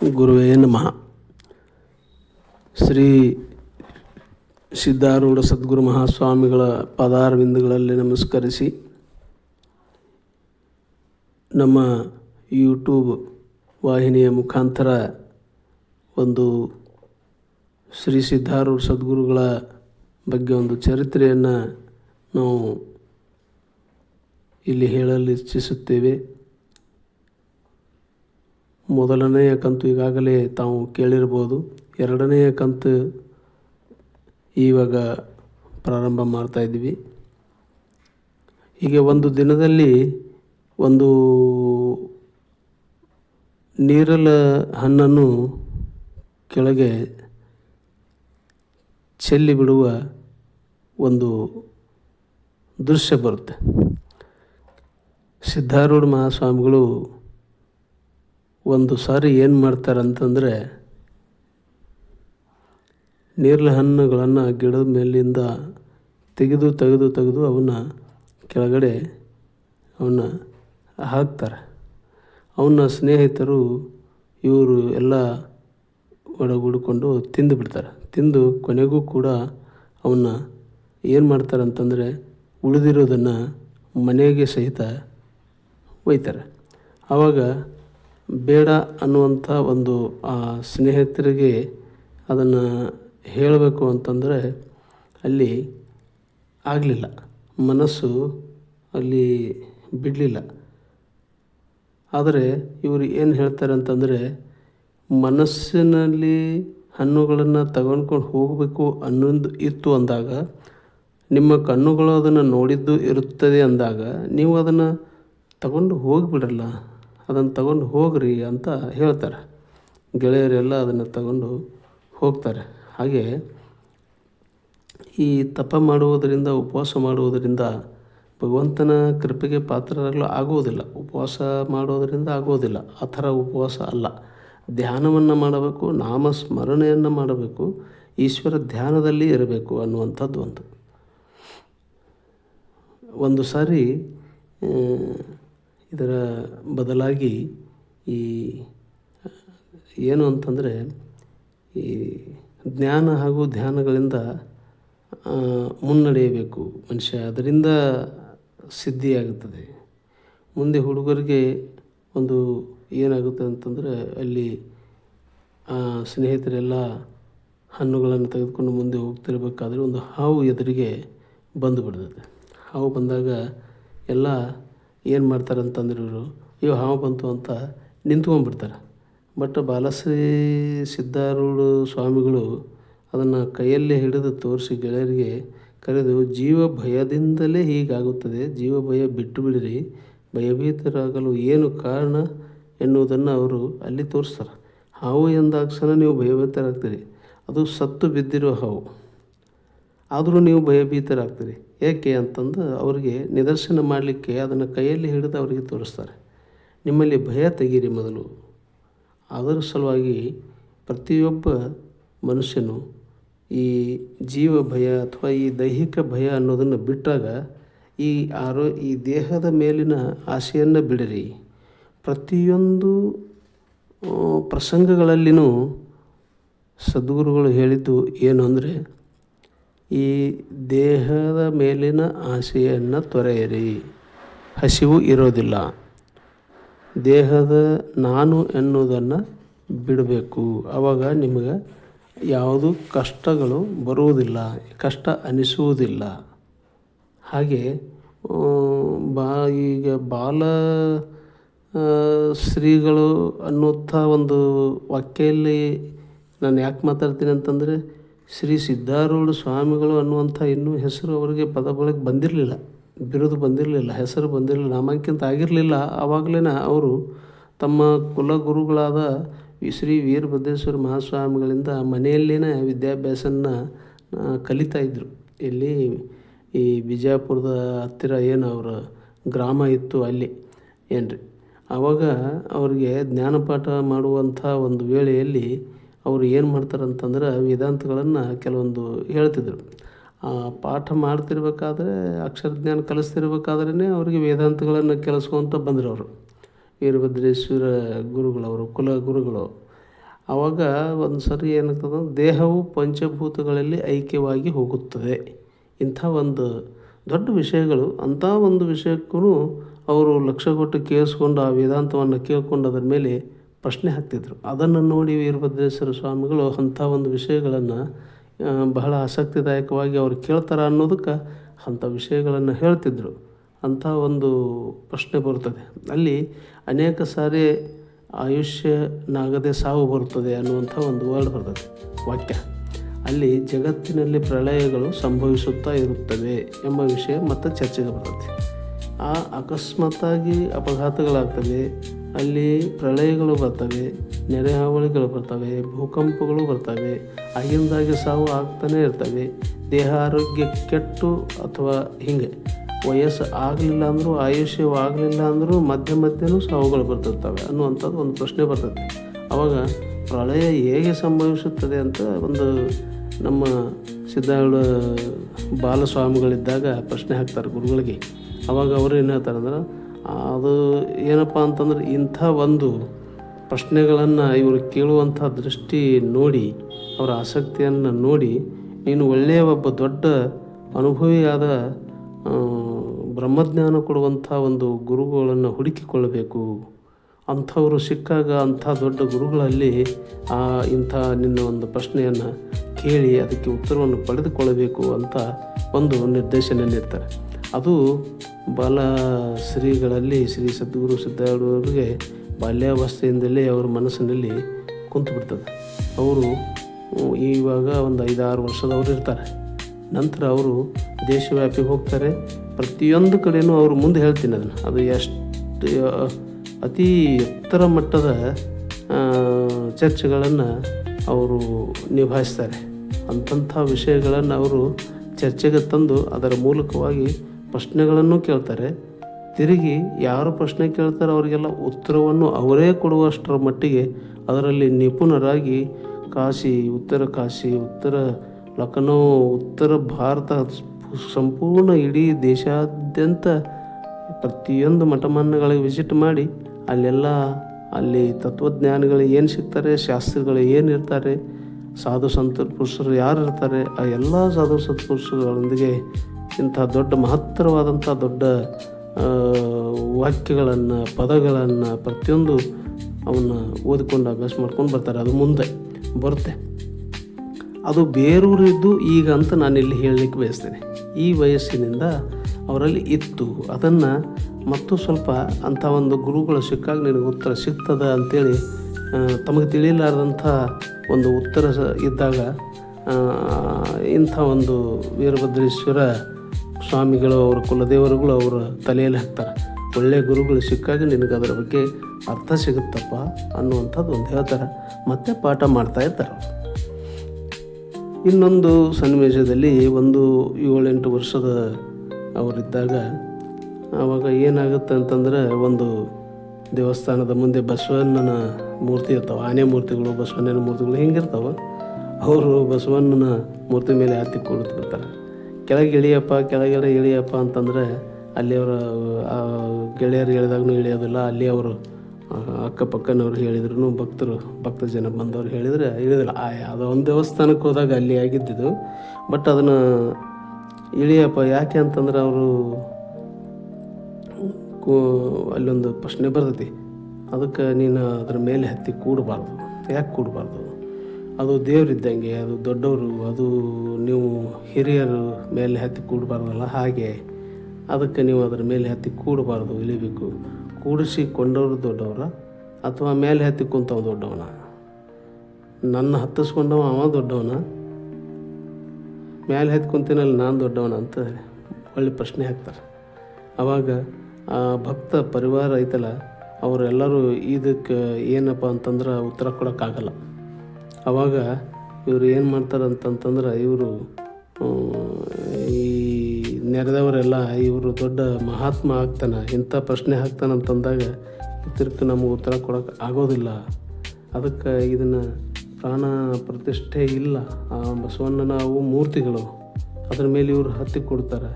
ಗುರುವೇ ನಮಃ. ಶ್ರೀ ಸಿದ್ಧಾರೂಢ ಸದ್ಗುರು ಮಹಾಸ್ವಾಮಿಗಳ ಪದಾರವಿಂದುಗಳಲ್ಲಿ ನಮಸ್ಕರಿಸಿ ನಮ್ಮ ಯೂಟ್ಯೂಬ್ ವಾಹಿನಿಯ ಮುಖಾಂತರ ಒಂದು ಶ್ರೀ ಸಿದ್ಧಾರೂಢ ಸದ್ಗುರುಗಳ ಬಗ್ಗೆ ಒಂದು ಚರಿತ್ರೆಯನ್ನು ನಾವು ಇಲ್ಲಿ ಹೇಳಲು ಇಚ್ಛಿಸುತ್ತೇವೆ ಮೊದಲನೆಯ ಕಂತು ಈಗಾಗಲೇ ತಾವು ಕೇಳಿರ್ಬೋದು. ಎರಡನೆಯ ಕಂತು ಇವಾಗ ಪ್ರಾರಂಭ ಮಾಡ್ತಾ ಇದ್ವಿ ಹೀಗೆ ಒಂದು ದಿನದಲ್ಲಿ ಒಂದು ನೀರಲ ಹಣ್ಣನ್ನು ಕೆಳಗೆ ಚೆಲ್ಲಿ ಬಿಡುವ ಒಂದು ದೃಶ್ಯ ಬರುತ್ತೆ. ಸಿದ್ಧಾರೂಢ ಮಹಾಸ್ವಾಮಿಗಳು ಒಂದು ಸಾರಿ ಏನು ಮಾಡ್ತಾರೆ ಅಂತಂದರೆ ನೇರಳೆ ಹಣ್ಣುಗಳನ್ನು ಗಿಡದ ಮೇಲಿಂದ ತೆಗೆದು ತೆಗೆದು ತೆಗೆದು ಅವನ್ನ ಕೆಳಗಡೆ ಅವನ್ನ ಹಾಕ್ತಾರೆ. ಅವನ್ನ ಸ್ನೇಹಿತರು ಇವರು ಎಲ್ಲ ಒಡಗೂಡಿಕೊಂಡು ತಿಂದು ಬಿಡ್ತಾರೆ. ತಿಂದು ಕೊನೆಗೂ ಕೂಡ ಅವನ್ನ ಏನು ಮಾಡ್ತಾರೆ ಅಂತಂದರೆ ಉಳಿದಿರೋದನ್ನು ಮನೆಗೆ ಸಹಿತ ಒಯ್ತಾರೆ. ಆವಾಗ ಬೇಡ ಅನ್ನುವಂಥ ಒಂದು, ಆ, ಸ್ನೇಹಿತರಿಗೆ ಅದನ್ನು ಹೇಳಬೇಕು ಅಂತಂದರೆ ಅಲ್ಲಿ ಆಗಲಿಲ್ಲ. ಮನಸ್ಸು ಅಲ್ಲಿ ಬಿಡಲಿಲ್ಲ. ಆದರೆ ಇವರು ಏನು ಹೇಳ್ತಾರೆ ಅಂತಂದರೆ, ಮನಸ್ಸಿನಲ್ಲಿ ಹಣ್ಣುಗಳನ್ನು ತಗೊಂಡ್ಕೊಂಡು ಹೋಗಬೇಕು ಅನ್ನೊಂದು ಇತ್ತು ಅಂದಾಗ, ನಿಮ್ಮ ಕಣ್ಣುಗಳು ಅದನ್ನು ನೋಡಿದ್ದು ಇರುತ್ತದೆ ಅಂದಾಗ, ನೀವು ಅದನ್ನು ತಗೊಂಡು ಹೋಗಿಬಿಡಲ್ಲ. ಅದನ್ನು ತಗೊಂಡು ಹೋಗ್ರಿ ಅಂತ ಹೇಳ್ತಾರೆ. ಗೆಳೆಯರೆಲ್ಲ ಅದನ್ನು ತಗೊಂಡು ಹೋಗ್ತಾರೆ. ಹಾಗೆ ಈ ತಪ ಮಾಡುವುದರಿಂದ, ಉಪವಾಸ ಮಾಡುವುದರಿಂದ ಭಗವಂತನ ಕೃಪೆಗೆ ಪಾತ್ರರಾಗಲು ಆಗುವುದಿಲ್ಲ. ಉಪವಾಸ ಮಾಡೋದರಿಂದ ಆಗುವುದಿಲ್ಲ. ಆ ಥರ ಉಪವಾಸ ಅಲ್ಲ. ಧ್ಯಾನವನ್ನು ಮಾಡಬೇಕು, ನಾಮ ಸ್ಮರಣೆಯನ್ನು ಮಾಡಬೇಕು, ಈಶ್ವರ ಧ್ಯಾನದಲ್ಲಿ ಇರಬೇಕು ಅನ್ನುವಂಥದ್ದು ಒಂದು. ಒಂದು ಸಾರಿ ಇದರ ಬದಲಾಗಿ ಈ, ಏನು ಅಂತಂದರೆ ಈ ಜ್ಞಾನ ಹಾಗೂ ಧ್ಯಾನಗಳಿಂದ ಮುನ್ನಡೆಯಬೇಕು ಮನುಷ್ಯ. ಅದರಿಂದ ಸಿದ್ಧಿಯಾಗುತ್ತದೆ. ಮುಂದೆ ಹುಡುಗರಿಗೆ ಒಂದು ಏನಾಗುತ್ತೆ ಅಂತಂದರೆ ಅಲ್ಲಿ ಸ್ನೇಹಿತರೆಲ್ಲ ಹಣ್ಣುಗಳನ್ನು ತೆಗೆದುಕೊಂಡು ಮುಂದೆ ಹೋಗ್ತಿರ್ಬೇಕಾದ್ರೆ ಒಂದು ಹಾವು ಎದುರಿಗೆ ಬಂದು ಬಿಡ್ತದೆ. ಹಾವು ಬಂದಾಗ ಎಲ್ಲ ಏನು ಮಾಡ್ತಾರೆ ಅಂತಂದ್ರೆ ಇವರು ಅಯ್ಯೋ ಹಾವ ಬಂತು ಅಂತ ನಿಂತ್ಕೊಂಡ್ಬಿಡ್ತಾರೆ. ಬಟ್ ಬಾಲಶ್ರೀ ಸಿದ್ಧಾರೂಢ ಸ್ವಾಮಿಗಳು ಅದನ್ನು ಕೈಯಲ್ಲೇ ಹಿಡಿದು ತೋರಿಸಿ ಗೆಳೆಯರಿಗೆ ಕರೆದು, ಜೀವ ಭಯದಿಂದಲೇ ಹೀಗಾಗುತ್ತದೆ. ಜೀವ ಭಯ ಬಿಟ್ಟು ಬಿಡಿರಿ. ಭಯಭೀತರಾಗಲು ಏನು ಕಾರಣ? ಎನ್ನುವುದನ್ನು ಅವರು ಅಲ್ಲಿ ತೋರಿಸ್ತಾರೆ. ಹಾವು ಎಂದಾಕ್ಷಣ ನೀವು ಭಯಭೀತರಾಗ್ತೀರಿ. ಅದು ಸತ್ತು ಬಿದ್ದಿರೋ ಹಾವು. ಆದರೂ ನೀವು ಭಯಭೀತರಾಗ್ತೀರಿ. ಏಕೆ ಅಂತಂದು ಅವರಿಗೆ ನಿದರ್ಶನ ಮಾಡಲಿಕ್ಕೆ ಅದನ್ನು ಕೈಯಲ್ಲಿ ಹಿಡಿದು ಅವರಿಗೆ ತೋರಿಸ್ತಾರೆ. ನಿಮ್ಮಲ್ಲಿ ಭಯ ತೆಗೀರಿ ಮೊದಲು. ಅದರ ಸಲುವಾಗಿ ಪ್ರತಿಯೊಬ್ಬ ಮನುಷ್ಯನು ಈ ಜೀವ ಭಯ ಅಥವಾ ಈ ದೈಹಿಕ ಭಯ ಅನ್ನೋದನ್ನು ಬಿಟ್ಟಾಗ ಈ ಆರೋ ಈ ದೇಹದ ಮೇಲಿನ ಆಸೆಯನ್ನು ಬಿಡಿರಿ. ಪ್ರತಿಯೊಂದು ಪ್ರಸಂಗಗಳಲ್ಲಿನೂ ಸದ್ಗುರುಗಳು ಹೇಳಿದ್ದು ಏನು ಅಂದರೆ ಈ ದೇಹದ ಮೇಲಿನ ಆಸೆಯನ್ನು ತೊರೆಯಿರಿ. ಹಸಿವು ಇರೋದಿಲ್ಲ. ದೇಹದ ನಾನು ಎನ್ನುವುದನ್ನು ಬಿಡಬೇಕು. ಆವಾಗ ನಿಮಗೆ ಯಾವುದು ಕಷ್ಟಗಳು ಬರುವುದಿಲ್ಲ, ಕಷ್ಟ ಅನಿಸುವುದಿಲ್ಲ. ಹಾಗೆ ಬಾ, ಈಗ ಬಾಲ ಶ್ರೀಗಳು ಅನ್ನುವಂಥ ಒಂದು ವಾಕ್ಯಲ್ಲಿ ನಾನು ಯಾಕೆ ಮಾತಾಡ್ತೀನಿ ಅಂತಂದರೆ ಶ್ರೀ ಸಿದ್ಧಾರೂಢ ಸ್ವಾಮಿಗಳು ಅನ್ನುವಂಥ ಇನ್ನೂ ಹೆಸರು ಅವರಿಗೆ ಪದ ಬಳಕೆ ಬಂದಿರಲಿಲ್ಲ, ಬಿರುದು ಬಂದಿರಲಿಲ್ಲ, ಹೆಸರು ಬಂದಿರಲಿಲ್ಲ ನಾಮಕ್ಕಿಂತ ಆಗಿರಲಿಲ್ಲ. ಆವಾಗಲೇ ಅವರು ತಮ್ಮ ಕುಲಗುರುಗಳಾದ ಶ್ರೀ ವೀರಭದ್ರೇಶ್ವರ ಮಹಾಸ್ವಾಮಿಗಳಿಂದ ಮನೆಯಲ್ಲಿನೇ ವಿದ್ಯಾಭ್ಯಾಸನ ಕಲಿತಾ ಇದ್ದರು ಇಲ್ಲಿ ಈ ಬಿಜಾಪುರದ ಹತ್ತಿರ ಏನು ಅವರ ಗ್ರಾಮ ಇತ್ತು ಅಲ್ಲಿ, ಏನ್ರಿ. ರೀ ಆವಾಗ ಅವರಿಗೆ ಜ್ಞಾನಪಾಠ ಮಾಡುವಂಥ ಒಂದು ವೇಳೆಯಲ್ಲಿ ಅವರು ಏನು ಮಾಡ್ತಾರಂತಂದ್ರೆ ವೇದಾಂತಗಳನ್ನು ಕೆಲವೊಂದು ಹೇಳ್ತಿದ್ರು. ಆ ಪಾಠ ಮಾಡ್ತಿರ್ಬೇಕಾದ್ರೆ ಅಕ್ಷರ ಜ್ಞಾನ ಕಲಿಸ್ತಿರ್ಬೇಕಾದ್ರೇ ಅವರಿಗೆ ವೇದಾಂತಗಳನ್ನು ಕೆಲಸ್ಕೊತ ಬಂದರು ಅವರು. ವೀರಭದ್ರೇಶ್ವರ ಗುರುಗಳವರು, ಕುಲ ಗುರುಗಳು. ಆವಾಗ ಒಂದು ಸರಿ ಏನಾಗ್ತದೆ, ದೇಹವು ಪಂಚಭೂತಗಳಲ್ಲಿ ಐಕ್ಯವಾಗಿ ಹೋಗುತ್ತದೆ. ಇಂಥ ಒಂದು ದೊಡ್ಡ ವಿಷಯಗಳು, ಅಂಥ ಒಂದು ವಿಷಯಕ್ಕೂ ಅವರು ಲಕ್ಷ್ಯ ಕೊಟ್ಟು ಕೇಳಿಸ್ಕೊಂಡು ಆ ವೇದಾಂತವನ್ನು ಕೇಳ್ಕೊಂಡು ಅದರ ಮೇಲೆ ಪ್ರಶ್ನೆ ಹಾಕ್ತಿದ್ರು. ಅದನ್ನು ನೋಡಿ ವೀರಭದ್ರೇಶ್ವರ ಸ್ವಾಮಿಗಳು ಅಂಥ ಒಂದು ವಿಷಯಗಳನ್ನು ಬಹಳ ಆಸಕ್ತಿದಾಯಕವಾಗಿ ಅವ್ರು ಕೇಳ್ತಾರೆ ಅನ್ನೋದಕ್ಕೆ ಅಂಥ ವಿಷಯಗಳನ್ನು ಹೇಳ್ತಿದ್ರು. ಅಂಥ ಒಂದು ಪ್ರಶ್ನೆ ಬರುತ್ತದೆ ಅಲ್ಲಿ ಅನೇಕ ಸಾರಿ ಆಯುಷ್ಯನಾಗದೆ ಸಾವು ಬರುತ್ತದೆ ಅನ್ನುವಂಥ ಒಂದು ವರ್ಡ್ ಬರ್ತದೆ, ವಾಕ್ಯ. ಅಲ್ಲಿ ಜಗತ್ತಿನಲ್ಲಿ ಪ್ರಳಯಗಳು ಸಂಭವಿಸುತ್ತಾ ಇರುತ್ತವೆ ಎಂಬ ವಿಷಯ ಮತ್ತೆ ಚರ್ಚೆಗೆ ಬರ್ತದೆ. ಆ ಅಕಸ್ಮಾತ್ತಾಗಿ ಅಪಘಾತಗಳಾಗ್ತವೆ ಅಲ್ಲಿ ಪ್ರಳಯಗಳು ಬರ್ತವೆ, ನೆರೆ ಹಾವಳಿಗಳು ಬರ್ತವೆ, ಭೂಕಂಪಗಳು ಬರ್ತವೆ ಆಗಿಂದಾಗಿ ಸಾವು ಆಗ್ತಾನೆ ಇರ್ತವೆ. ದೇಹ ಆರೋಗ್ಯ ಕೆಟ್ಟು ಅಥವಾ ಹಿಂಗೆ, ವಯಸ್ಸು ಆಗಲಿಲ್ಲ ಅಂದರೂ ಆಯುಷ್ಯವಾಗಲಿಲ್ಲ ಅಂದರೂ ಮಧ್ಯ ಮಧ್ಯನೂ ಸಾವುಗಳು ಬರ್ತಿರ್ತವೆ ಅನ್ನುವಂಥದ್ದು ಒಂದು ಪ್ರಶ್ನೆ ಬರ್ತದೆ. ಆವಾಗ ಪ್ರಳಯ ಹೇಗೆ ಸಂಭವಿಸುತ್ತದೆ ಅಂತ ಒಂದು ನಮ್ಮ ಸಿದ್ಧಾರೂಢ ಬಾಲಸ್ವಾಮಿಗಳಿದ್ದಾಗ ಪ್ರಶ್ನೆ ಹಾಕ್ತಾರೆ ಗುರುಗಳಿಗೆ. ಅವಾಗ ಅವರು ಏನು ಹೇಳ್ತಾರೆ ಅಂದ್ರೆ ಅದು ಏನಪ್ಪ ಅಂತಂದ್ರೆ ಇಂಥ ಒಂದು ಪ್ರಶ್ನೆಗಳನ್ನು ಇವರು ಕೇಳುವಂಥ ದೃಷ್ಟಿ ನೋಡಿ, ಅವರ ಆಸಕ್ತಿಯನ್ನು ನೋಡಿ, ನೀನು ಒಳ್ಳೆಯ ಒಬ್ಬ ದೊಡ್ಡ ಅನುಭವಿಯಾದ ಬ್ರಹ್ಮಜ್ಞಾನ ಕೊಡುವಂಥ ಒಂದು ಗುರುಗಳನ್ನು ಹುಡುಕಿಕೊಳ್ಳಬೇಕು. ಅಂಥವರು ಸಿಕ್ಕಾಗ ಅಂಥ ದೊಡ್ಡ ಗುರುಗಳಲ್ಲಿ, ಆ, ಇಂಥ ನಿನ್ನ ಒಂದು ಪ್ರಶ್ನೆಯನ್ನು ಕೇಳಿ ಅದಕ್ಕೆ ಉತ್ತರವನ್ನು ಪಡೆದುಕೊಳ್ಳಬೇಕು ಅಂತ ಒಂದು ನಿರ್ದೇಶನ ನೀಡ್ತಾರೆ ಅದು ಬಾಲ ಶ್ರೀಗಳಲ್ಲಿ ಶ್ರೀ ಸದ್ಗುರು ಸಿದ್ಧಾರೂಢರಿಗೆ ಬಾಲ್ಯಾವಸ್ಥೆಯಿಂದಲೇ ಅವರ ಮನಸ್ಸಿನಲ್ಲಿ ಕುಂತು ಬಿಡ್ತದೆ. ಅವರು ಇವಾಗ ಒಂದು ಐದಾರು ವರ್ಷದವರು ಇರ್ತಾರೆ. ನಂತರ ಅವರು ದೇಶವ್ಯಾಪಿ ಹೋಗ್ತಾರೆ. ಪ್ರತಿಯೊಂದು ಕಡೆನೂ ಅವರು ಮುಂದೆ ಹೇಳ್ತೀನಿ ಅದನ್ನು. ಅದು ಎಷ್ಟು, ಅತಿ ಎತ್ತರ ಮಟ್ಟದ ಚರ್ಚೆಗಳನ್ನು ಅವರು ನಿಭಾಯಿಸ್ತಾರೆ. ಅಂಥಂಥ ವಿಷಯಗಳನ್ನು ಅವರು ಚರ್ಚೆಗೆ ತಂದು ಅದರ ಮೂಲಕವಾಗಿ ಪ್ರಶ್ನೆಗಳನ್ನು ಕೇಳ್ತಾರೆ. ತಿರುಗಿ ಯಾರು ಪ್ರಶ್ನೆ ಕೇಳ್ತಾರೆ ಅವರಿಗೆಲ್ಲ ಉತ್ತರವನ್ನು ಅವರೇ ಕೊಡುವಷ್ಟರ ಮಟ್ಟಿಗೆ ಅದರಲ್ಲಿ ನಿಪುಣರಾಗಿ ಕಾಶಿ, ಉತ್ತರ ಕಾಶಿ, ಉತ್ತರ ಲಖನೌ, ಉತ್ತರ ಭಾರತ ಸಂಪೂರ್ಣ ಇಡೀ ದೇಶಾದ್ಯಂತ ಪ್ರತಿಯೊಂದು ಮಠಮಾನ್ಯಗಳಿಗೆ ವಿಸಿಟ್ ಮಾಡಿ ಅಲ್ಲೆಲ್ಲ ಅಲ್ಲಿ ತತ್ವಜ್ಞಾನಿಗಳು ಏನು ಸಿಗ್ತಾರೆ, ಶಾಸ್ತ್ರಿಗಳು ಏನು ಇರ್ತಾರೆ, ಸಾಧು ಸಂತ ಪುರುಷರು ಯಾರು ಇರ್ತಾರೆ, ಆ ಎಲ್ಲ ಸಾಧು ಸತ್ಪುರುಷಗಳೊಂದಿಗೆ ಇಂಥ ದೊಡ್ಡ ಮಹತ್ತರವಾದಂಥ ದೊಡ್ಡ ವಾಕ್ಯಗಳನ್ನು ಪದಗಳನ್ನು ಪ್ರತಿಯೊಂದು ಅವನ್ನ ಓದಿಕೊಂಡು ಅಭ್ಯಾಸ ಮಾಡ್ಕೊಂಡು ಬರ್ತಾರೆ. ಅದು ಮುಂದೆ ಬರುತ್ತೆ. ಅದು ಬೇರೂರಿದ್ದು ಈಗ ಅಂತ ನಾನು ಇಲ್ಲಿ ಹೇಳಲಿಕ್ಕೆ ಬಯಸ್ತೇನೆ. ಈ ವಯಸ್ಸಿನಿಂದ ಅವರಲ್ಲಿ ಇತ್ತು. ಅದನ್ನು ಮತ್ತು ಸ್ವಲ್ಪ ಅಂಥ ಒಂದು ಗುರುಗಳು ಸಿಕ್ಕಾಗ ನಿನಗೆ ಉತ್ತರ ಸಿಗ್ತದ ಅಂತೇಳಿ ಆ, ತಮಗೆ ತಿಳಿಲಾರ್ದಂಥ ಒಂದು ಉತ್ತರ ಇದ್ದಾಗ ಇಂಥ ಒಂದು ವೀರಭದ್ರೇಶ್ವರ ಸ್ವಾಮಿಗಳು, ಅವರ ಕುಲದೇವರುಗಳು ಅವರ ತಲೆಯಲ್ಲಿ ಹಾಕ್ತಾರೆ. ಒಳ್ಳೆಯ ಗುರುಗಳು ಸಿಕ್ಕಾಗ ನಿನಗೆ ಅದರ ಬಗ್ಗೆ ಅರ್ಥ ಸಿಗುತ್ತಪ್ಪ ಅನ್ನುವಂಥದ್ದು ಒಂದು ಹೇಳ್ತಾರೆ. ಮತ್ತೆ ಪಾಠ ಮಾಡ್ತಾ ಇರ್ತಾರೆ ಇನ್ನೊಂದು ಸನ್ನಿವೇಶದಲ್ಲಿ ಒಂದು ಏಳೆಂಟು ವರ್ಷದ ಅವರಿದ್ದಾಗ ಆವಾಗ ಏನಾಗುತ್ತೆ ಅಂತಂದ್ರೆ ಒಂದು ದೇವಸ್ಥಾನದ ಮುಂದೆ ಬಸವಣ್ಣನ ಮೂರ್ತಿ ಇರ್ತಾವೆ, ಆನೆ ಮೂರ್ತಿಗಳು, ಬಸವಣ್ಣನ ಮೂರ್ತಿಗಳು ಹಿಂಗಿರ್ತಾವೆ, ಅವರು ಬಸವಣ್ಣನ ಮೂರ್ತಿ ಮೇಲೆ ಹತ್ತಿ ಕುಳಿತುಬಿಡ್ತಾರೆ ಕೆಳಗೆ ಇಳಿಯಪ್ಪ ಕೆಳಗೆಲ್ಲ ಇಳಿಯಪ್ಪ ಅಂತಂದರೆ ಅಲ್ಲಿ ಅವರ ಗೆಳೆಯರು ಹೇಳಿದಾಗೂ ಇಳಿಯೋದಿಲ್ಲ. ಅಲ್ಲಿ ಅವರು ಅಕ್ಕಪಕ್ಕನವ್ರು ಹೇಳಿದ್ರು ಭಕ್ತರು, ಭಕ್ತ ಜನ ಬಂದವರು ಹೇಳಿದರೆ ಇಳಿದಿಲ್ಲ. ಆ, ಯಾವುದೋ ಒಂದು ದೇವಸ್ಥಾನಕ್ಕೆ ಹೋದಾಗ ಅಲ್ಲಿ ಆಗಿದ್ದಿದ್ದು. ಬಟ್ ಅದನ್ನು ಇಳಿಯಪ್ಪ ಯಾಕೆ ಅಂತಂದ್ರೆ ಅವರು ಅಲ್ಲೊಂದು ಪ್ರಶ್ನೆ ಬರ್ತೈತಿ. ಅದಕ್ಕೆ ನೀನು ಅದ್ರ ಮೇಲೆ ಹತ್ತಿ ಕೂಡಬಾರ್ದು. ಯಾಕೆ ಕೂಡಬಾರ್ದು? ಅದು ದೇವರಿದ್ದಂಗೆ, ಅದು ದೊಡ್ಡವರು, ಅದು ನೀವು ಹಿರಿಯರು ಮೇಲೆ ಹತ್ತಿ ಕೂಡಬಾರ್ದಲ್ಲ, ಹಾಗೆ. ಅದಕ್ಕೆ ನೀವು ಅದರ ಮೇಲೆ ಹತ್ತಿ ಕೂಡಬಾರ್ದು, ಇಳಿಬೇಕು. ಕೂಡಿಸಿ ಕೊಂಡವರು ದೊಡ್ಡವರ, ಅಥವಾ ಮೇಲೆ ಹತ್ತಿ ಕುಂತವ ದೊಡ್ಡವನ? ನನ್ನ ಹತ್ತಿಸ್ಕೊಂಡವ ಅವ ದೊಡ್ಡವನ? ಮೇಲೆ ಹತ್ತಿ ಕುಂತಿನಲ್ಲಿ ನಾನು ದೊಡ್ಡವನ ಅಂತ ಒಳ್ಳೆ ಪ್ರಶ್ನೆ ಹಾಕ್ತಾರೆ. ಆವಾಗ ಆ ಭಕ್ತ ಪರಿವಾರ ಐತಲ್ಲ, ಅವರೆಲ್ಲರೂ ಇದಕ್ಕೆ ಏನಪ್ಪ ಅಂತಂದ್ರೆ ಉತ್ತರ ಕೊಡೋಕ್ಕಾಗಲ್ಲ. ಆವಾಗ ಇವರು ಏನು ಮಾಡ್ತಾರೆ ಅಂತಂತಂದ್ರೆ ಇವರು ಈ ನೆರೆದವರೆಲ್ಲ ಇವರು ದೊಡ್ಡ ಮಹಾತ್ಮ ಆಗ್ತಾನೆ, ಇಂಥ ಪ್ರಶ್ನೆ ಹಾಕ್ತಾನೆ ಅಂತಂದಾಗ ಇದಕ್ಕೆ ನಮಗೆ ಉತ್ತರ ಕೊಡೋಕೆ ಆಗೋದಿಲ್ಲ. ಅದಕ್ಕೆ ಇದನ್ನು ಪ್ರಾಣ ಪ್ರತಿಷ್ಠೆ ಇಲ್ಲ, ಆ ಬಸವಣ್ಣನ ಅವು ಮೂರ್ತಿಗಳು. ಅದ್ರ ಮೇಲೆ ಇವರು ಹತ್ತಿ ಕೊಡ್ತಾರೆ.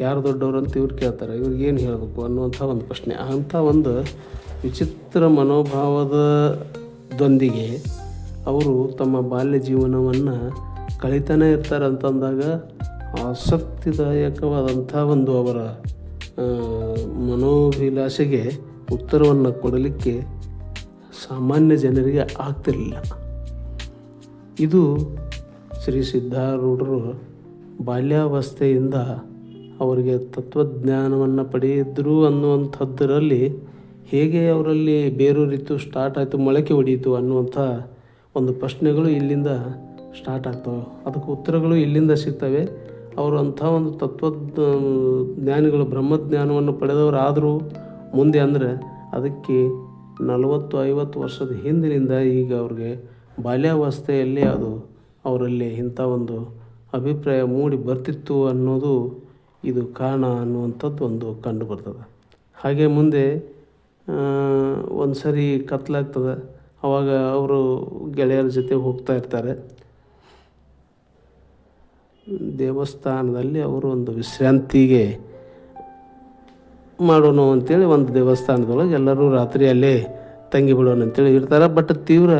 ಯಾರು ದೊಡ್ಡವರು ಅಂತ ಇವ್ರು ಕೇಳ್ತಾರೆ ಇವ್ರಿಗೆ ಏನು ಹೇಳಬೇಕು ಅನ್ನುವಂಥ ಒಂದು ಪ್ರಶ್ನೆ. ಅಂಥ ಒಂದು ವಿಚಿತ್ರ ಮನೋಭಾವದ ದೊಂದಿಗೆ ಅವರು ತಮ್ಮ ಬಾಲ್ಯ ಜೀವನವನ್ನು ಕಳೀತಾನೆ ಇರ್ತಾರೆ ಅಂತಂದಾಗ ಆಸಕ್ತಿದಾಯಕವಾದಂಥ ಒಂದು ಅವರ ಮನೋಭಿಲಾಷೆಗೆ ಉತ್ತರವನ್ನು ಕೊಡಲಿಕ್ಕೆ ಸಾಮಾನ್ಯ ಜನರಿಗೆ ಆಗ್ತಿರಲಿಲ್ಲ. ಇದು ಶ್ರೀ ಸಿದ್ಧಾರೂಢರು ಬಾಲ್ಯಾವಸ್ಥೆಯಿಂದ ಅವರಿಗೆ ತತ್ವಜ್ಞಾನವನ್ನು ಪಡೆಯಿದ್ರು ಅನ್ನುವಂಥದ್ದರಲ್ಲಿ ಹೇಗೆ ಅವರಲ್ಲಿ ಬೇರೂರಿತು ಸ್ಟಾರ್ಟ್ ಆಯಿತು, ಮೊಳಕೆ ಹೊಡೆಯಿತು ಅನ್ನುವಂಥ ಒಂದು ಪ್ರಶ್ನೆಗಳು ಇಲ್ಲಿಂದ ಸ್ಟಾರ್ಟ್ ಆಗ್ತವೆ. ಅದಕ್ಕೆ ಉತ್ತರಗಳು ಇಲ್ಲಿಂದ ಸಿಗ್ತವೆ. ಅವರು ಅಂಥ ಒಂದು ತತ್ವದ ಜ್ಞಾನಿಗಳು ಬ್ರಹ್ಮಜ್ಞಾನವನ್ನು ಪಡೆದವರಾದರೂ ಮುಂದೆ ಅಂದರೆ ಅದಕ್ಕೆ ನಲವತ್ತು, ಐವತ್ತು ವರ್ಷದ ಹಿಂದಿನಿಂದ ಈಗ ಅವ್ರಿಗೆ ಬಾಲ್ಯಾವಸ್ಥೆಯಲ್ಲಿ ಅದು ಅವರಲ್ಲಿ ಇಂಥ ಒಂದು ಅಭಿಪ್ರಾಯ ಮೂಡಿ ಬರ್ತಿತ್ತು ಅನ್ನೋದು ಇದು ಕಾರಣ ಅನ್ನುವಂಥದ್ದು ಒಂದು ಕಂಡು ಬರ್ತದೆ ಹಾಗೆ ಮುಂದೆ ಒಂದು ಸರಿ ಕತ್ಲಾಗ್ತದೆ. ಅವಾಗ ಅವರು ಗೆಳೆಯರ ಜೊತೆ ಹೋಗ್ತಾ ಇರ್ತಾರೆ. ದೇವಸ್ಥಾನದಲ್ಲಿ ಅವರು ಒಂದು ವಿಶ್ರಾಂತಿಗೆ ಮಾಡೋಣ ಅಂತೇಳಿ ಒಂದು ದೇವಸ್ಥಾನದೊಳಗೆ ಎಲ್ಲರೂ ರಾತ್ರಿ ಅಲ್ಲೇ ತಂಗಿ ಬಿಡೋಣ ಅಂತೇಳಿ ಇರ್ತಾರೆ. ಬಟ್ ತೀವ್ರ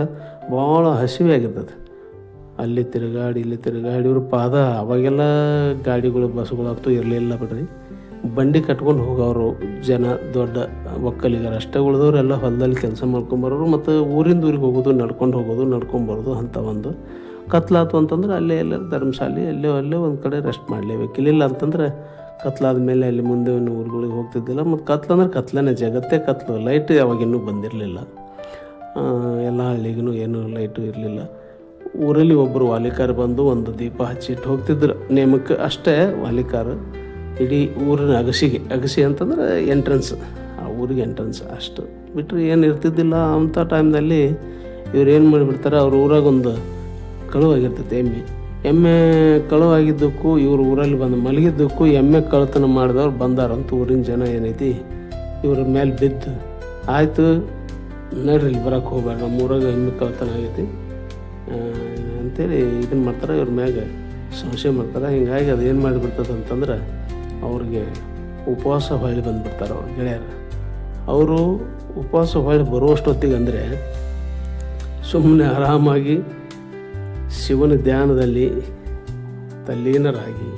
ಭಾಳ ಹಸಿವೆ ಆಗಿರ್ತದೆ ಅಲ್ಲಿ ತಿರುಗಾಡಿ, ಇಲ್ಲಿ ತಿರುಗಾಡಿ, ಇವ್ರ ಪಾದ ಅವಾಗೆಲ್ಲ ಗಾಡಿಗಳು ಬಸ್ಗಳು ಅಂತೂ ಇರಲಿಲ್ಲ ಬಿಡ್ರಿ. ಬಂಡಿ ಕಟ್ಕೊಂಡು ಹೋಗೋರು ಜನ ದೊಡ್ಡ ಒಕ್ಕಲಿಗರು ಅಷ್ಟೇ ಉಳಿದವರೆಲ್ಲ ಹೊಲದಲ್ಲಿ ಕೆಲಸ ಮಾಡ್ಕೊಂಬರೋರು ಮತ್ತು ಊರಿಂದ ಊರಿಗೆ ಹೋಗೋದು, ನಡ್ಕೊಂಡು ಹೋಗೋದು ನಡ್ಕೊಂಬರೋದು ಅಂತ ಒಂದು ಕತ್ಲಾತು ಅಂತಂದ್ರೆ ಅಲ್ಲೇ ಎಲ್ಲ ಧರ್ಮಶಾಲೆ, ಅಲ್ಲೇ ಅಲ್ಲೇ ಒಂದು ಕಡೆ ರೆಸ್ಟ್ ಮಾಡಲೇಬೇಕು. ಇಲ್ಲಿಲ್ಲ ಅಂತಂದ್ರೆ ಕತ್ಲಾದ ಮೇಲೆ ಅಲ್ಲಿ ಮುಂದೆ ಊರುಗಳಿಗೆ ಹೋಗ್ತಿದ್ದಿಲ್ಲ. ಮತ್ತು ಕತ್ಲಂದ್ರೆ ಕತ್ಲನೇ ಜಗತ್ತೇ ಕತ್ಲು. ಲೈಟ್ ಯಾವಾಗಿನ್ನೂ ಬಂದಿರಲಿಲ್ಲ. ಎಲ್ಲ ಹಳ್ಳಿಗೂ ಏನೂ ಲೈಟು ಇರಲಿಲ್ಲ. ಊರಲ್ಲಿ ಒಬ್ಬರು ವಾಲಿಕಾರ ಬಂದು ಒಂದು ದೀಪ ಹಚ್ಚಿಟ್ಟು ಹೋಗ್ತಿದ್ರು. ನೇಮಕ್ಕೆ ಅಷ್ಟೇ ವಾಲಿಕಾರ. ಇಡೀ ಊರಿನ ಅಗಸಿಗೆ ಅಗಸಿ ಅಂತಂದ್ರೆ ಎಂಟ್ರೆನ್ಸ್ ಆ ಊರಿಗೆ ಎಂಟ್ರೆನ್ಸ್ ಅಷ್ಟು ಬಿಟ್ಟರೆ ಏನು ಇರ್ತಿದ್ದಿಲ್ಲ ಅಂಥ ಟೈಮ್ನಲ್ಲಿ ಇವ್ರು ಏನು ಮಾಡಿಬಿಡ್ತಾರೆ, ಅವ್ರ ಊರಾಗೊಂದು ಕಳುವಾಗಿರ್ತೈತೆ ಎಮ್ಮೆ. ಎಮ್ಮೆ ಕಳುವಾಗಿದ್ದಕ್ಕೂ ಇವರು ಊರಲ್ಲಿ ಬಂದು ಮಲಗಿದ್ದಕ್ಕೂ ಎಮ್ಮೆ ಕಳ್ತನ ಮಾಡಿದವ್ರು ಬಂದಾರಂತ ಊರಿನ ಜನ ಏನೈತಿ, ಇವ್ರ ಮೇಲೆ ಬಿದ್ದು, ಆಯಿತು, ನಡ್ರಿ ಇಲ್ಲಿ ಬರೋಕ್ಕೆ ಹೋಗ್ಬೇಡ ನಮ್ಮ ಊರಾಗ ಎಮ್ಮೆ ಕಳ್ತನ ಆಗೈತಿ. ಅಂತೇಳಿ ಇದನ್ನು ಮಾಡ್ತಾರೆ, ಇವ್ರ ಮ್ಯಾಗ ಸಂಶಯ ಮಾಡ್ತಾರೆ. ಹಿಂಗಾಗಿ ಅದು ಏನು ಮಾಡಿಬಿಡ್ತದೆ ಅಂತಂದ್ರೆ ಅವ್ರಿಗೆ ಉಪವಾಸ ಹೊಳ್ಳಿ ಬಂದುಬಿಡ್ತಾರೆ ಅವ್ರ ಗೆಳೆಯರು. ಅವರು ಉಪವಾಸ ಹೊಳ್ಳಿ ಬರುವಷ್ಟೊತ್ತಿಗೆ ಅಂದರೆ ಸುಮ್ಮನೆ ಆರಾಮಾಗಿ ಶಿವನ ಧ್ಯಾನದಲ್ಲಿ ತಲ್ಲೀನರಾಗಿ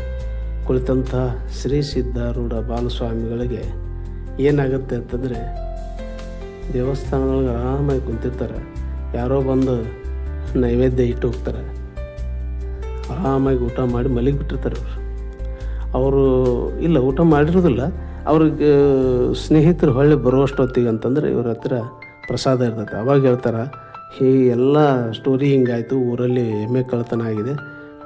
ಕುಳಿತಂಥ ಶ್ರೀ ಸಿದ್ಧಾರೂಢ ಬಾಲಸ್ವಾಮಿಗಳಿಗೆ ಏನಾಗುತ್ತೆ ಅಂತಂದರೆ ದೇವಸ್ಥಾನದೊಳಗೆ ಆರಾಮಾಗಿ ಕುಂತಿರ್ತಾರೆ. ಯಾರೋ ಬಂದು ನೈವೇದ್ಯ ಇಟ್ಟು ಹೋಗ್ತಾರೆ. ಆರಾಮಾಗಿ ಊಟ ಮಾಡಿ ಮಲಗಿಬಿಟ್ಟಿರ್ತಾರೆ ಅವರು. ಅವರು ಇಲ್ಲ, ಊಟ ಮಾಡಿರೋದಿಲ್ಲ ಅವ್ರಿಗೆ, ಸ್ನೇಹಿತರು ಹೊಳ್ಳಿ ಬರುವಷ್ಟೊತ್ತಿಗೆ ಅಂತಂದ್ರೆ ಇವ್ರ ಹತ್ರ ಪ್ರಸಾದ ಇರ್ತೈತೆ. ಅವಾಗ ಹೇಳ್ತಾರೆ ಈ ಎಲ್ಲ ಸ್ಟೋರಿ ಹಿಂಗಾಯಿತು, ಊರಲ್ಲಿ ಎಮ್ಮೆ ಕಳ್ತನ ಆಗಿದೆ.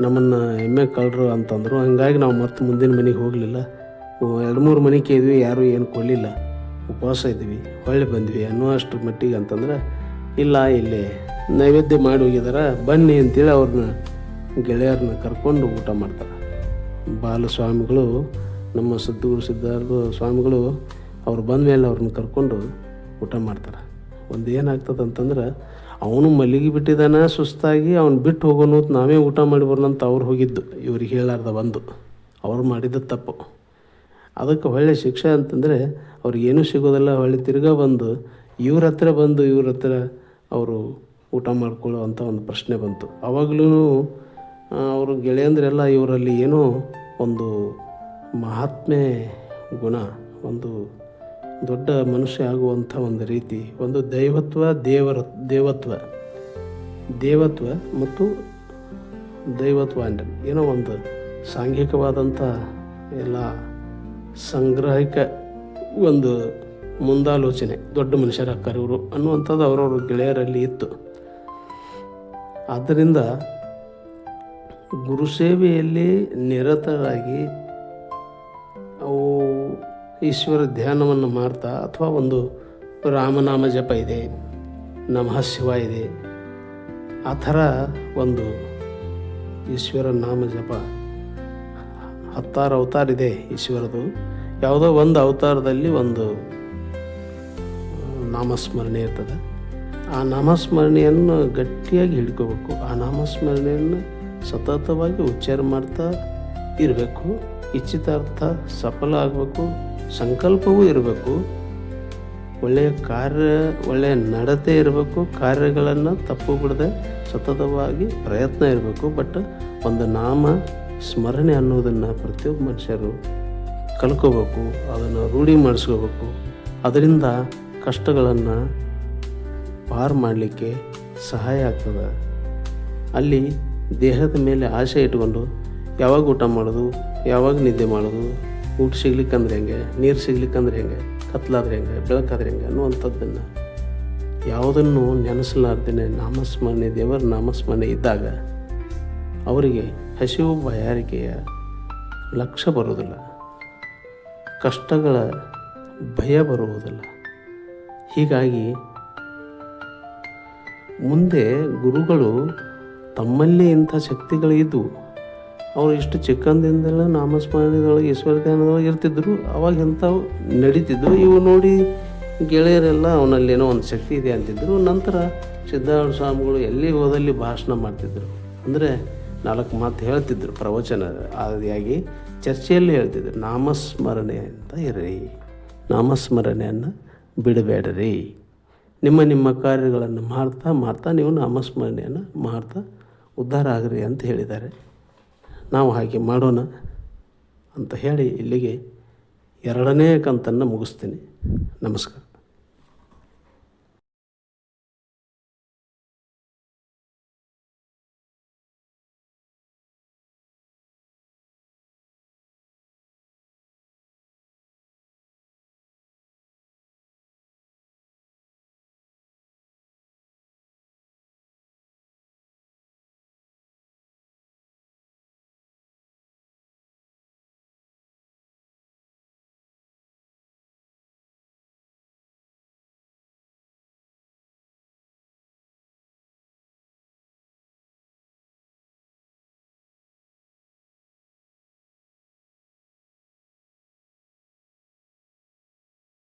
ನಮ್ಮನ್ನು ಎಮ್ಮೆ ಕಳ್ಳರು ಅಂತಂದರು. ಹಂಗಾಗಿ ನಾವು ಮತ್ತೆ ಮುಂದಿನ ಮನೆಗೆ ಹೋಗಲಿಲ್ಲ. ಎರಡು ಮೂರು ಮನೆ ಕೇದ್ವಿ ಯಾರೂ ಏನು ಕೊಡಲಿಲ್ಲ. ಉಪವಾಸ ಇದ್ವಿ, ಹೊಳ್ಳಿ ಬಂದ್ವಿ ಅನ್ನೋ ಅಷ್ಟ್ರ ಮಟ್ಟಿಗೆ ಅಂತಂದ್ರೆ, ಇಲ್ಲ, ಇಲ್ಲಿ ನೈವೇದ್ಯ ಮಾಡಿ ಹೋಗಿದಾರ, ಬನ್ನಿ ಅಂತೇಳಿ ಅವ್ರನ್ನ, ಗೆಳೆಯರನ್ನ ಕರ್ಕೊಂಡು ಊಟ ಮಾಡ್ತಾರೆ. ಬಾಲಸ್ವಾಮಿಗಳು, ನಮ್ಮ ಸದ್ಗುರು ಸಿದ್ಧಾರ್ಥ ಸ್ವಾಮಿಗಳು ಅವ್ರು ಬಂದ ಮೇಲೆ ಅವ್ರನ್ನ ಕರ್ಕೊಂಡು ಊಟ ಮಾಡ್ತಾರೆ. ಒಂದು ಏನಾಗ್ತದೆ ಅಂತಂದ್ರೆ, ಅವನು ಮಲಗಿ ಬಿಟ್ಟಿದ್ದಾನೆ, ಸುಸ್ತಾಗಿ ಅವ್ನು ಬಿಟ್ಟು ಹೋಗೋನು ನಾವೇ ಊಟ ಮಾಡಿ ಬರೋಣಂತ ಅವ್ರು ಹೋಗಿದ್ದು. ಇವ್ರಿಗೆ ಹೇಳಾರ್ದ ಬಂದು. ಅವ್ರು ಮಾಡಿದ ತಪ್ಪು. ಅದಕ್ಕೆ ಒಳ್ಳೆ ಶಿಕ್ಷೆ ಅಂತಂದರೆ ಅವ್ರಿಗೇನೂ ಸಿಗೋದಿಲ್ಲ, ಹೊಳ್ಳಿ ತಿರ್ಗಾ ಬಂದು ಇವ್ರ ಹತ್ರ ಬಂದು ಇವ್ರ ಹತ್ರ ಅವರು ಊಟ ಮಾಡ್ಕೊಳ್ಳೋ ಅಂತ ಒಂದು ಪ್ರಶ್ನೆ ಬಂತು. ಆವಾಗಲೂ ಅವರು ಗೆಳೆಯಂದ್ರೆಲ್ಲ ಇವರಲ್ಲಿ ಏನೋ ಒಂದು ಮಹಾತ್ಮೆ ಗುಣ, ಒಂದು ದೊಡ್ಡ ಮನುಷ್ಯ ಆಗುವಂಥ ಒಂದು ರೀತಿ, ಒಂದು ದೈವತ್ವ, ದೇವರ, ದೇವತ್ವ ದೇವತ್ವ ಮತ್ತು ದೈವತ್ವ ಏನೋ ಒಂದು ಸಾಂಘಿಕವಾದಂಥ ಎಲ್ಲ ಸಂಗ್ರಹಿಕ ಒಂದು ಮುಂದಾಲೋಚನೆ, ದೊಡ್ಡ ಮನುಷ್ಯರ ಇವರು ಅನ್ನುವಂಥದ್ದು ಅವರವ್ರ ಗೆಳೆಯರಲ್ಲಿ ಇತ್ತು. ಆದ್ದರಿಂದ ಗುರುಸೇವೆಯಲ್ಲಿ ನಿರತರಾಗಿ ಅವು ಈಶ್ವರ ಧ್ಯಾನವನ್ನು ಮಾಡ್ತಾ ಅಥವಾ ಒಂದು ರಾಮನಾಮ ಜಪ ಇದೆ, ನಮಃ ಶಿವ ಇದೆ, ಆ ಥರ ಒಂದು ಈಶ್ವರ ನಾಮ ಜಪ ಹತ್ತಾರು ಅವತಾರ ಇದೆ ಈಶ್ವರದು ಯಾವುದೋ ಒಂದು ಅವತಾರದಲ್ಲಿ ಒಂದು ನಾಮಸ್ಮರಣೆ ಇರ್ತದೆ. ಆ ನಾಮಸ್ಮರಣೆಯನ್ನು ಗಟ್ಟಿಯಾಗಿ ಹಿಡ್ಕೋಬೇಕು. ಆ ನಾಮಸ್ಮರಣೆಯನ್ನು ಸತತವಾಗಿ ಉಚ್ಚಾರ ಮಾಡ್ತಾ ಇರಬೇಕು, ಇಚ್ಛಿತಾರ್ಥ ಸಫಲ ಆಗಬೇಕು, ಸಂಕಲ್ಪವೂ ಇರಬೇಕು. ಒಳ್ಳೆಯ ಕಾರ್ಯ, ಒಳ್ಳೆಯ ನಡತೆ ಇರಬೇಕು, ಕಾರ್ಯಗಳನ್ನು ತಪ್ಪು ಬಿಡದೆ ಸತತವಾಗಿ ಪ್ರಯತ್ನ ಇರಬೇಕು. ಬಟ್ ಒಂದು ನಾಮ, ಸ್ಮರಣೆ ಅನ್ನೋದನ್ನು ಪ್ರತಿಯೊಬ್ಬ ಮನುಷ್ಯರು ಕಲ್ಕೋಬೇಕು ಅದನ್ನು ರೂಢಿ ಮಾಡಿಸ್ಕೋಬೇಕು. ಅದರಿಂದ ಕಷ್ಟಗಳನ್ನು ಪಾರು ಮಾಡಲಿಕ್ಕೆ ಸಹಾಯ ಆಗ್ತದೆ. ಅಲ್ಲಿ ದೇಹದ ಮೇಲೆ ಆಸೆ ಇಟ್ಕೊಂಡು ಯಾವಾಗ ಊಟ ಮಾಡೋದು, ಯಾವಾಗ ನಿದ್ದೆ ಮಾಡೋದು, ಊಟ ಸಿಗ್ಲಿಕ್ಕಂದ್ರೆ ಹೆಂಗೆ, ನೀರು ಸಿಗ್ಲಿಕ್ಕಂದ್ರೆ ಹೆಂಗೆ, ಕತ್ಲಾದ್ರೆ ಹೆಂಗೆ, ಬೆಳಕಾದ್ರೆ ಹೆಂಗೆ ಅನ್ನುವಂಥದ್ದನ್ನು ಯಾವುದನ್ನು ನೆನೆಸಲಾರ್ದೇ ನಾಮಸ್ಮರಣೆ, ದೇವರ ನಾಮಸ್ಮರಣೆ ಇದ್ದಾಗ ಅವರಿಗೆ ಹಸಿವು ಬಯಾರಿಕೆಯ ಲಕ್ಷ್ಯ ಬರುವುದಿಲ್ಲ. ಕಷ್ಟಗಳ ಭಯ ಬರುವುದಿಲ್ಲ. ಹೀಗಾಗಿ ಮುಂದೆ ಗುರುಗಳು ತಮ್ಮಲ್ಲಿ ಇಂಥ ಶಕ್ತಿಗಳಿದ್ದು ಅವರು ಇಷ್ಟು ಚಿಕ್ಕಂದಿಂದೆಲ್ಲ ನಾಮಸ್ಮರಣೆದೊಳಗೆ ಈಶ್ವರ ಧ್ಯಾನದೊಳಗೆ ಇರ್ತಿದ್ರು. ಅವಾಗ ಇಂಥವು ನಡೀತಿದ್ವು ಇವು ನೋಡಿ ಗೆಳೆಯರೆಲ್ಲ ಅವನಲ್ಲೇನೋ ಒಂದು ಶಕ್ತಿ ಇದೆ ಅಂತಿದ್ದರು ನಂತರ ಸಿದ್ಧಾರ್ಥ ಸ್ವಾಮಿಗಳು ಎಲ್ಲಿ ಹೋದಲ್ಲಿ ಭಾಷಣ ಮಾಡ್ತಿದ್ದರು ಅಂದರೆ ನಾಲ್ಕು ಮಾತು ಹೇಳ್ತಿದ್ರು ಪ್ರವಚನ ಆದಿಯಾಗಿ. ಚರ್ಚೆಯಲ್ಲಿ ಹೇಳ್ತಿದ್ರು, ನಾಮಸ್ಮರಣೆ ಅಂತ ಇರ್ರಿ. ನಾಮಸ್ಮರಣೆಯನ್ನು ಬಿಡಬೇಡ್ರಿ. ನಿಮ್ಮ ನಿಮ್ಮ ಕಾರ್ಯಗಳನ್ನು ಮಾಡ್ತಾ ಮಾಡ್ತಾ ನೀವು ನಾಮಸ್ಮರಣೆಯನ್ನು ಮಾಡ್ತಾ ಉದ್ಧಾರ ಆಗ್ರಿ ಅಂತ ಹೇಳಿದ್ದಾರೆ. ನಾವು ಹಾಗೆ ಮಾಡೋಣ ಅಂತ ಹೇಳಿ ಇಲ್ಲಿಗೆ ಎರಡನೇ ಕಂತನ್ನು ಮುಗಿಸ್ತೀನಿ. ನಮಸ್ಕಾರ.